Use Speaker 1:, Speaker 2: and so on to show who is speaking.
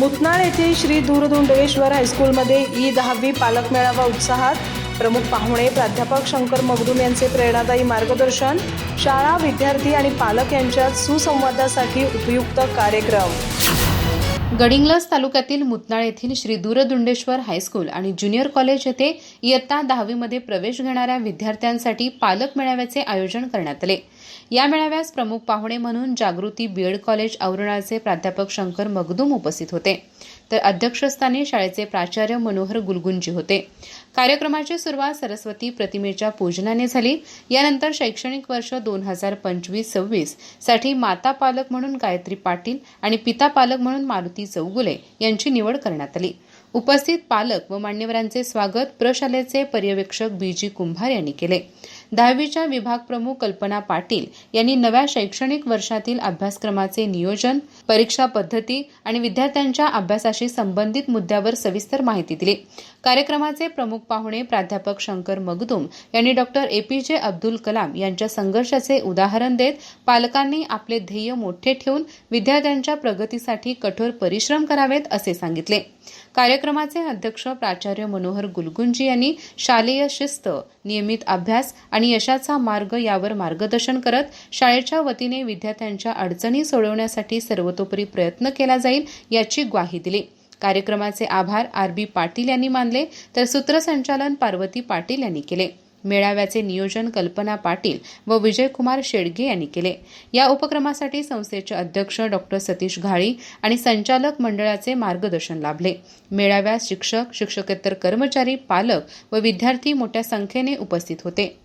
Speaker 1: मुतनाळ येथे श्री दूरदुंडेश्वर हायस्कूलमध्ये ई दहावी पालक मेळावा उत्साहात प्रमुख पाहुणे प्राध्यापक शंकर मगदूम यांचे प्रेरणादायी मार्गदर्शन शाळा विद्यार्थी आणि पालक यांच्यात सुसंवादासाठी उपयुक्त कार्यक्रम.
Speaker 2: गडिंग्लज तालुक्यातील मुतनाळ येथील श्री दूरदुंडेश्वर हायस्कूल आणि ज्युनियर कॉलेज येथे इयत्ता दहावीमध्ये प्रवेश घेणाऱ्या विद्यार्थ्यांसाठी पालक मेळाव्याचे आयोजन करण्यात आले. या मेळाव्यास प्रमुख पाहुणे म्हणून जागृती बीएड कॉलेज औरणाचे प्राध्यापक शंकर मगदूम उपस्थित होते. तर अध्यक्षस्थानी शाळेचे प्राचार्य मनोहर गुलगुंजी होते. कार्यक्रमाची सुरुवात सरस्वती प्रतिमेच्या पूजनाने झाली. यानंतर शैक्षणिक वर्ष दोन हजार पंचवीस सव्वीससाठी माता पालक म्हणून गायत्री पाटील आणि पिता पालक म्हणून मारुती चौगुले यांची निवड करण्यात आली. उपस्थित पालक व मान्यवरांचे स्वागत प्रशालेचे पर्यवेक्षक बी जी कुंभार यांनी केले. दहावीच्या विभाग प्रमुख कल्पना पाटील यांनी नव्या शैक्षणिक वर्षातील अभ्यासक्रमाचे नियोजन परीक्षा पद्धती आणि विद्यार्थ्यांच्या अभ्यासाशी संबंधित मुद्द्यावर सविस्तर माहिती दिली. कार्यक्रमाचे प्रमुख पाहुणे प्राध्यापक शंकर मगदुम यांनी डॉक्टर एपीजे अब्दुल कलाम यांच्या संघर्षाचे उदाहरण देत पालकांनी आपले ध्येय मोठे ठेवून विद्यार्थ्यांच्या प्रगतीसाठी कठोर परिश्रम करावेत असे सांगितले. कार्यक्रमाचे अध्यक्ष प्राचार्य मनोहर गुलगुंजी यांनी शालेय शिस्त नियमित अभ्यास आणि यशाचा मार्ग यावर मार्गदर्शन करत शाळेच्या वतीने विद्यार्थ्यांच्या अडचणी सोडवण्यासाठी सर्वतोपरी प्रयत्न केला जाईल याची ग्वाही दिली. कार्यक्रमाचे आभार आर बी पाटील यांनी मानले तर सूत्रसंचालन पार्वती पाटील यांनी केले. मेळाव्याचे नियोजन कल्पना पाटील व विजयकुमार शेडगे यांनी केले. या उपक्रमासाठी संस्थेचे अध्यक्ष डॉक्टर सतीश घाळी आणि संचालक मंडळाचे मार्गदर्शन लाभले. मेळाव्यात शिक्षक शिक्षकेतर कर्मचारी पालक व विद्यार्थी मोठ्या संख्येने उपस्थित होते.